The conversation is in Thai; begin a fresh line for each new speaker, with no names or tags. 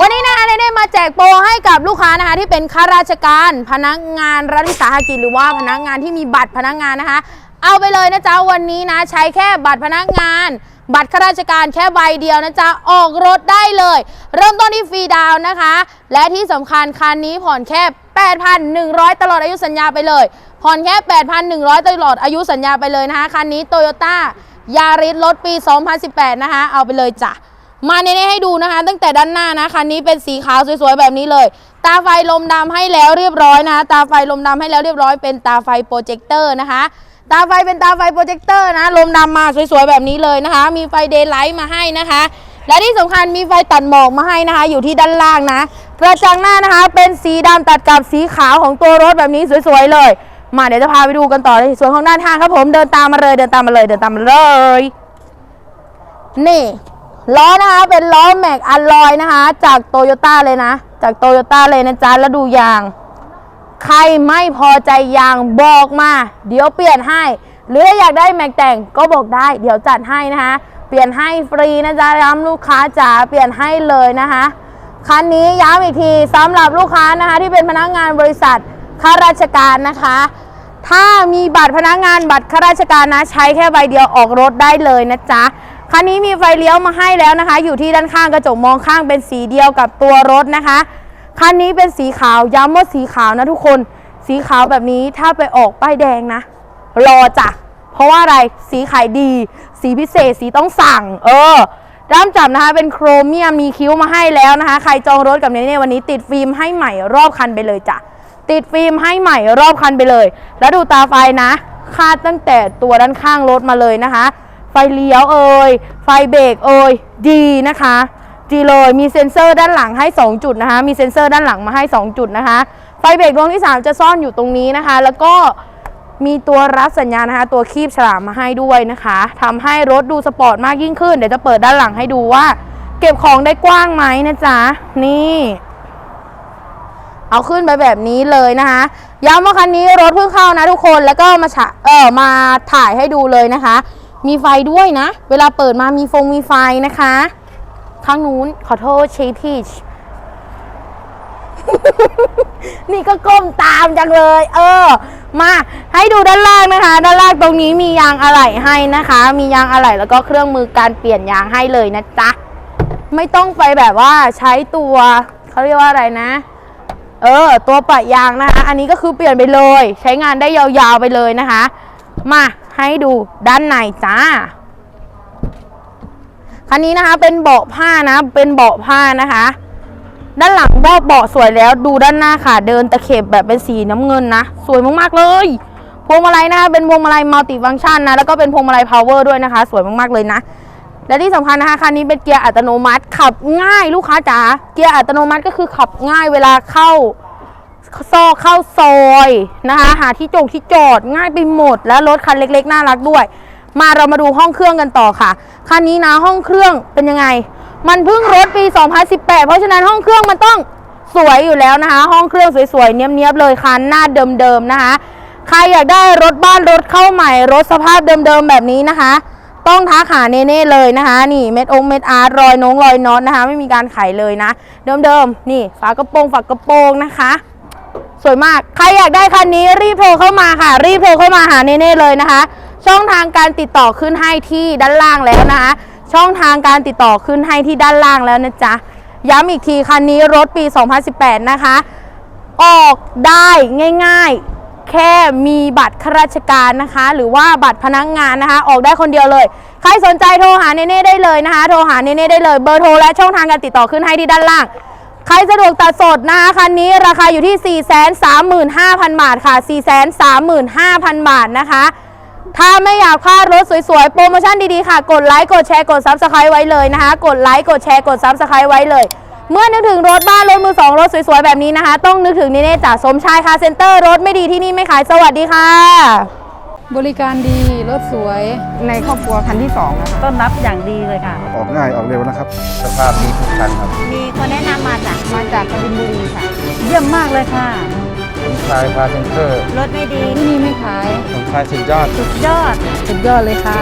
วันนี้นะคะเนเน่มาแจกโปรให้กับลูกค้านะคะที่เป็นข้าราชการ พนักงานรัฐวิสาหกิจหรือว่าพนักงานที่มีบัตรพนักงานนะคะ เอาไปเลยนะจ๊ะวันนี้นะ ใช้แค่บัตรพนักงาน บัตรข้าราชการแค่ใบเดียวนะจ๊ะออกรถได้เลย เริ่มต้นที่ฟรีดาวน์นะคะ และที่สำคัญคันนี้ผ่อนแค่ 8,100 ตลอดอายุสัญญาไปเลย ผ่อนแค่ 8,100 ตลอดอายุสัญญาไปเลยนะคะคันนี้โตโยต้ายาริสรถปี 2018 นะคะเอาไปเลยจ้ะ มาเน่ๆให้ดูนะคะ ตั้งแต่ด้านหน้านะคันนี้เป็นสีขาวสวยๆแบบนี้เลย ตาไฟลมดำให้แล้วเรียบร้อยนะ ตาไฟลมดำให้แล้วเรียบร้อยเป็นตาไฟโปรเจคเตอร์นะคะ ตาไฟเป็นตาไฟโปรเจคเตอร์นะ ลมดำมาสวยๆแบบนี้เลยนะคะ มีไฟเดย์ไลท์มาให้นะคะ และที่สำคัญมีไฟตัดหมอกมาให้นะคะ อยู่ที่ด้านล่างนะกระจังหน้านะคะ เป็นสีดำตัดกับสีขาวของตัวรถแบบนี้สวยๆเลยมาเดี๋ยวจะพาไปดูกันต่อในส่วนของด้านข้างครับผมเดินตามมาเลยเดินตามมาเลยเดินตามมาเลยนี่ ล้อนะคะเป็นล้อแม็กอัลลอยนะคะ จากโตโยต้าเลยนะ จากโตโยต้าเลยนะจ๊ะแล้วดูยาง ใครไม่พอใจยางบอกมา เดี๋ยวเปลี่ยนให้ หรือถ้าอยากได้แม็กแต่งก็บอกได้ เดี๋ยวจัดให้นะคะ เปลี่ยนให้ฟรีนะจ๊ะย้ำลูกค้าจ๋าเปลี่ยนให้เลยนะคะคันนี้ย้ำอีกทีสำหรับลูกค้านะคะที่เป็นพนักงานบริษัทข้าราชการนะคะ ถ้ามีบัตรพนักงานบัตรข้าราชการนะใช้แค่ใบเดียวออกรถได้เลยนะจ๊ะ คันนี้มีไฟเลี้ยวมาให้แล้วนะคะ อยู่ที่ด้านข้างกระจกมองข้างเป็นสีเดียวกับตัวรถนะคะ คันนี้เป็นสีขาวย้ำว่าสีขาวนะทุกคน สีขาวแบบนี้ถ้าไปออกป้ายแดงนะ รอจ้ะ เพราะว่าอะไร สีขายดี สีพิเศษ สีต้องสั่ง เออด้ามจับนะคะ เป็นโครเมียมมีคิ้วมาให้แล้วนะคะ ใครจองรถกับเนเน่วันนี้ติดฟิล์มให้ใหม่รอบคันไปเลยจ้ะ ติดฟิล์มให้ใหม่รอบคันไปเลย แล้วดูตาไฟนะ คาดตั้งแต่ตัวด้านข้างรถมาเลยนะคะ ไฟเลี้ยวเอ่ยไฟเบรกเอ่ยดีนะคะดีเลยมีเซ็นเซอร์ด้านหลังให้ 2 จุดนะคะ มีเซ็นเซอร์ด้านหลังมาให้ 2 จุดนะคะ ไฟเบรกดวงที่ 3 จะซ่อนอยู่ตรงนี้นะคะ แล้วก็มีตัวรับสัญญาณนะคะ ตัวคีบฉลามมาให้ด้วยนะคะทำให้รถดูสปอร์ตมากยิ่งขึ้น เดี๋ยวจะเปิดด้านหลังให้ดูว่า เก็บของได้กว้างไหมนะจ๊ะ นี่ เอาขึ้นไปแบบนี้เลยนะคะ ย้ำว่าคันนี้รถเพิ่งเข้านะทุกคน แล้วก็มาเออมาถ่ายให้ดูเลยนะคะ มีไฟด้วยนะ เวลาเปิดมามีฟงมีไฟนะคะ ข้างนู้นขอโทษเชีพีชนี่ก็ก้มตามจังเลย เออ มาให้ดูด้านล่างนะคะ ด้านล่างตรงนี้มียางอะไหล่ให้นะคะ มียางอะไหล่แล้วก็เครื่องมือการเปลี่ยนยางให้เลยนะจ๊ะไม่ต้องไปแบบว่าใช้ตัวเขาเรียกว่าอะไรนะ เออ ตัวปะยางนะคะ อันนี้ก็คือเปลี่ยนไปเลย ใช้งานได้ยาวๆไปเลยนะคะ มา ให้ดูด้านในจ้า คันนี้นะคะเป็นเบาะผ้านะ เป็นเบาะผ้านะคะ ด้านหลังเบาะเบาะสวยแล้วดูด้านหน้าค่ะ เดินตะเข็บแบบเป็นสีน้ำเงินนะ สวยมากๆเลยพวงมาลัยนะคะเป็นพวงมาลัยมัลติฟังก์ชันนะแล้วก็เป็นพวงมาลัยพาวเวอร์ด้วยนะคะ สวยมากๆเลยนะและที่สำคัญนะคะคันนี้เป็นเกียร์อัตโนมัติขับง่ายลูกค้าจ๋าเกียร์อัตโนมัติก็คือขับง่ายเวลาเข้า ซอกเข้าซอยนะคะ หาที่จงที่จอดง่ายไปหมด และรถคันเล็กๆ น่ารักด้วย มาเรามาดูห้องเครื่องกันต่อค่ะคันนี้นะห้องเครื่องเป็นยังไง มันเพิ่งรถปี 2018 เพราะฉะนั้นห้องเครื่องมันต้องสวยอยู่แล้วนะคะ ห้องเครื่องสวยๆเนี้ยบๆเลยคันหน้าเดิมๆนะคะใครอยากได้รถบ้านรถเข้าใหม่ รถสภาพเดิมๆแบบนี้นะคะ ต้องทักหาเน่ๆเลยนะคะ นี่เม็ดองเม็ดอาร์ตรอยนงรอยน็อตนะคะ ไม่มีการไขเลยนะ เดิมๆนี่ฝากระโปรงฝากระโปรงนะคะ สวยมาก ใครอยากได้คันนี้รีบโทรเข้ามาค่ะ รีบโทรเข้ามาหาเน่ๆเลยนะคะ ช่องทางการติดต่อขึ้นให้ที่ด้านล่างแล้วนะคะ ช่องทางการติดต่อขึ้นให้ที่ด้านล่างแล้วนะจ๊ะ ย้ำอีกทีคันนี้รถปี 2018 นะคะ ออกได้ง่ายๆ แค่มีบัตรข้าราชการนะคะ หรือว่าบัตรพนักงานนะคะ ออกได้คนเดียวเลย ใครสนใจโทรหาเน่ๆได้เลยนะคะ โทรหาเน่ๆได้เลย เบอร์โทรและช่องทางการติดต่อขึ้นให้ที่ด้านล่าง ใครสะดวกตัดสดนะคะคันนี้ราคาอยู่ที่ 435,000 บาทค่ะ 435,000 บาทนะคะ ถ้าไม่อยากพลาดรถสวยๆ โปรโมชั่นดีๆ ค่ะ กดไลค์ กดแชร์ กดซับสไครต์ไว้เลยนะคะ กดไลค์ กดแชร์ กดซับสไครต์ไว้เลย เมื่อนึกถึงรถบ้านรถมือสองรถสวยๆ แบบนี้นะคะ ต้องนึกถึงนี่เน่จ่าสมชายคาร์เซ็นเตอร์ รถไม่ดีที่นี่ไม่ขาย สวัสดีค่ะ
บริการดีรถสวย
ในครอบครัวคันที่2นะคะ
ต้อนรับอย่างดีเลยค่ะ
ออกง่ายออกเร็วนะครับ
สภาพนี้ทุกคันครับ
มีคนแนะนำมาจาก
มาจากกบินบุรีค่ะ
เยี่ยมมากเลยค่ะ
ผมชายพาเซนเตอร์
รถไม่ดี
ที่นี่ไม่ขาย
ผมชายสุดยอด
สุดยอด
สุดยอดเลยค่ะ